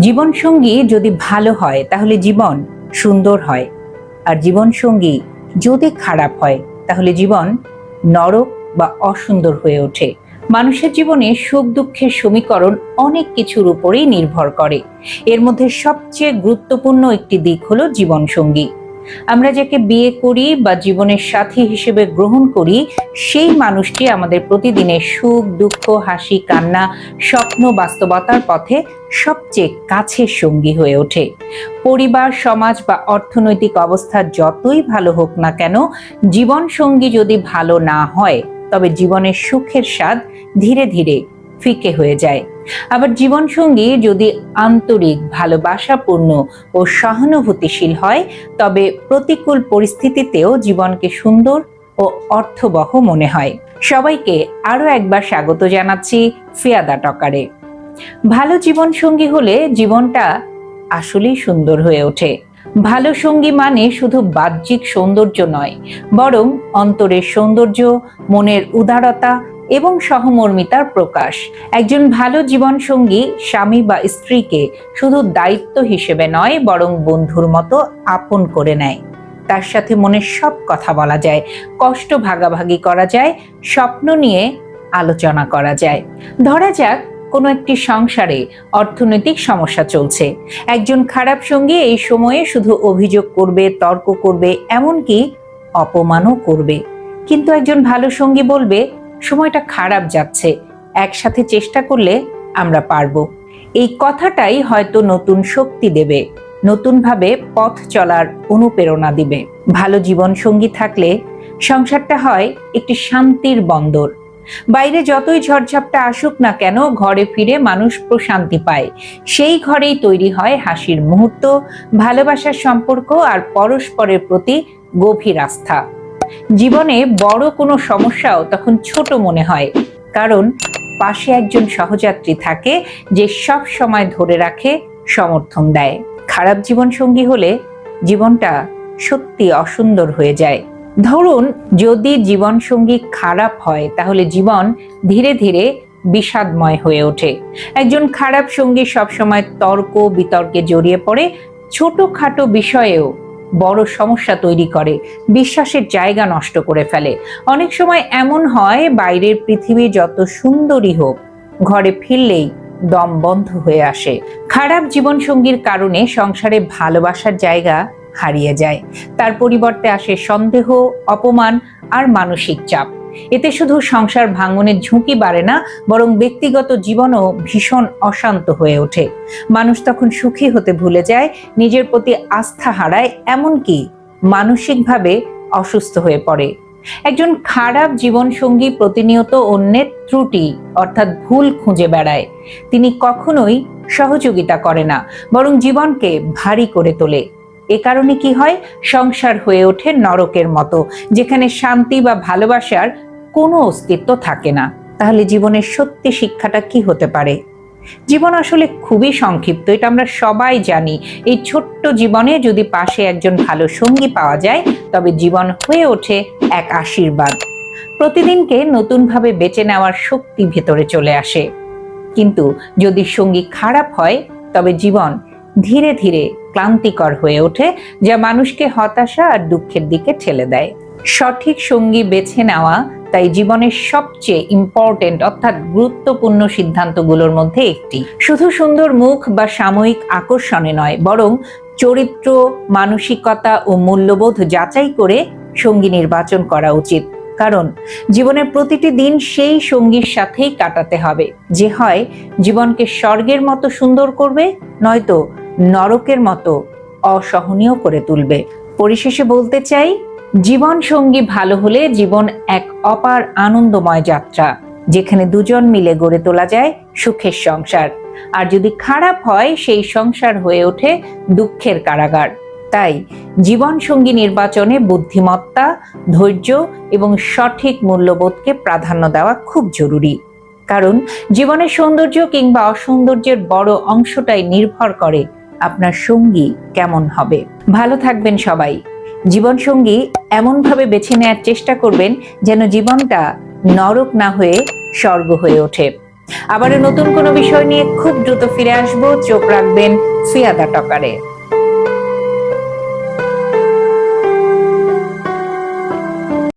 জীবনসঙ্গী যদি ভালো হয়, তাহলে জীবন সুন্দর হয়। আর জীবনসঙ্গী যদি খারাপ হয়, তাহলে জীবন নরক বা অসুন্দর হয়ে ওঠে। মানুষের জীবনে সুখ দুঃখের সমীকরণ অনেক কিছুর উপরেই নির্ভর করে। এর মধ্যে সবচেয়ে গুরুত্বপূর্ণ একটি দিক হলো জীবনসঙ্গী। আমরা যাকে বিয়ে করি বা জীবনের সাথী হিসেবে গ্রহণ করি, সেই মানুষটি আমাদের প্রতিদিনের সুখ, দুঃখ, হাসি, কান্না, স্বপ্ন, বাস্তবতার পথে সবচেয়ে কাছের সঙ্গী হয়ে ওঠে। পরিবার, সমাজ বা অর্থনৈতিক অবস্থা যতই ভালো হোক না কেন জীবন সঙ্গী যদি ভালো না হয়, তবে জীবনের সুখের স্বাদ ধীরে ধীরে ফিকে হয়ে যায়। আবার জীবনসঙ্গী যদি আন্তরিক, ভালোবাসাপূর্ণ ও সহানুভূতিশীল হয়, তবে প্রতিকূল পরিস্থিতিতেও জীবনকে সুন্দর ও অর্থবহ মনে হয়। সবাইকে আরও একবার স্বাগত জানাচ্ছি ফিয়াদা টকারে ভালো জীবনসঙ্গী হলে জীবনটা আসলেই সুন্দর হয়ে ওঠে। ভালো সঙ্গী মানে শুধু বাহ্যিক সৌন্দর্য নয়, বরং অন্তরের সৌন্দর্য, মনের উদারতা এবং সহমর্মিতার প্রকাশ। একজন ভালো জীবনসঙ্গী স্বামী বা স্ত্রীকে শুধু দায়িত্ব হিসেবে নয়, বরং বন্ধুর মতো আপন করে নেয়। তার সাথে মনের সব কথা বলা যায়, কষ্ট ভাগাভাগি করা যায়, স্বপ্ন নিয়ে আলোচনা করা যায়। ধরা যাক, কোনো একটি সংসারে অর্থনৈতিক সমস্যা চলছে। একজন খারাপ সঙ্গী এই সময়ে শুধু অভিযোগ করবে, তর্ক করবে, এমনকি অপমানও করবে। কিন্তু একজন ভালো সঙ্গী বলবে সময়টা খারাপ যাচ্ছে। একসাথে চেষ্টা করলে আমরা পারব। এই কথাটাই হয়তো নতুন শক্তি দেবে, নতুনভাবে পথ চলার অনুপ্রেরণা দিবে। ভালো জীবন সঙ্গী থাকলে সংসারটা হয় একটি শান্তির বন্দর। বাইরে যতই ঝড়ঝাপটা আসুক না কেন, ঘরে ফিরে মানুষ প্রশান্তি পায়। সেই ঘরেই তৈরি হয় হাসির মুহূর্ত, ভালোবাসার সম্পর্ক আর পরস্পরের প্রতি গভীর আস্থা। জীবনে বড় কোনো সমস্যাও তখন ছোট মনে হয়। কারণ পাশে একজন সহযাত্রী থাকে যে সব সময় ধরে রাখে, সমর্থন দেয়। খারাপ জীবন সঙ্গী হলে জীবনটা সত্যি অসুন্দর হয়ে যায়। ধরুন, যদি জীবন সঙ্গী খারাপ হয়, তাহলে জীবন ধীরে ধীরে বিষাদময় হয়ে ওঠে। একজন খারাপ সঙ্গী সবসময় তর্ক, বিতর্কে জড়িয়ে পড়ে। ছোটখাটো বিষয়েও বড় সমস্যা তৈরি করে। বিশ্বাসের জায়গা নষ্ট করে ফেলে। অনেক সময় এমন হয়, বাইরের পৃথিবী যত সুন্দরী হোক, ঘরে ফিরলেই দম বন্ধ হয়ে আসে। খারাপ জীবনসঙ্গীর কারণে সংসারে ভালোবাসার জায়গা হারিয়ে যায়। তার পরিবর্তে আসে সন্দেহ, অপমান আর মানসিক চাপ। এতে শুধু সংসার ভাঙনের ঝুঁকি বাড়ে না, বরং ব্যক্তিগত জীবনও ভীষণ অশান্ত হয়ে ওঠে। মানুষ তখন সুখী হতে ভুলে যায়, নিজের প্রতি আস্থা হারায়, এমনকি মানসিকভাবে অসুস্থ হয়ে পড়ে। একজন খারাপ জীবনসঙ্গী প্রতিনিয়ত অন্যের ত্রুটি, অর্থাৎ ভুল খুঁজে বেড়ায়। তিনি কখনোই সহযোগিতা করে না, বরং জীবনকে ভারী করে তোলে। এ কারণে কি হয়? সংসার হয়ে ওঠে নরকের মতো, যেখানে শান্তি বা ভালোবাসার কোনো অস্তিত্ব থাকে না। তাহলে জীবনের সত্যি শিক্ষাটা কি হতে পারে? জীবন আসলে খুবই সংক্ষিপ্ত, এটা আমরা সবাই জানি। এই ছোট্ট জীবনে যদি পাশে একজন ভালো সঙ্গী পাওয়া যায়, তবে জীবন হয়ে ওঠে এক আশীর্বাদ। প্রতিদিনকে নতুনভাবে বেঁচে নেওয়ার শক্তি ভেতরে চলে আসে। কিন্তু যদি সঙ্গী খারাপ হয়, তবে জীবন ধীরে ধীরে ক্লান্তিকর হয়ে ওঠে, যা মানুষকে হতাশা আর দুঃখের দিকে ঠেলে দেয়। সঠিক সঙ্গী বেছে নেওয়া তাই জীবনের সবচেয়ে ইম্পর্টেন্ট অর্থাৎ গুরুত্বপূর্ণ সিদ্ধান্তগুলোর মধ্যে একটি। শুধু সুন্দর মুখ বা সাময়িক আকর্ষণে নয়, বরং চরিত্র, মানসিকতা ও মূল্যবোধ যাচাই করে সঙ্গী নির্বাচন করা উচিত। কারণ জীবনের প্রতিটি দিন সেই সঙ্গীর সাথেই কাটাতে হবে। যে হয় জীবনকে স্বর্গের মতো সুন্দর করবে, নয়তো নরকের মতো অসহনীয় করে তুলবে। পরিশেষে বলতে চাই, জীবন সঙ্গী ভালো হলে জীবন এক অপার আনন্দময় যাত্রা, যেখানে দুজন মিলে গড়ে তোলা যায় সুখের সংসার। আর যদি খারাপ হয়, সেই সংসার হয়ে ওঠে দুঃখের কারাগার। তাই জীবন সঙ্গী নির্বাচনে বুদ্ধিমত্তা, ধৈর্য এবং সঠিক মূল্যবোধকে প্রাধান্য দেওয়া খুব জরুরি। কারণ জীবনের সৌন্দর্য কিংবা অসৌন্দর্যের বড় অংশটাই নির্ভর করে আপনার সঙ্গী কেমন হবে। ভালো থাকবেন সবাই। জীবনসঙ্গী এমনভাবে বেছে নেয়ার চেষ্টা করবেন যেন জীবনটা নরক না হয়ে স্বর্গ হয়ে ওঠে। আবারও নতুন কোনো বিষয় নিয়ে খুব দ্রুত ফিরে আসব। চোখ রাখবেন ফিয়াদা টকারে।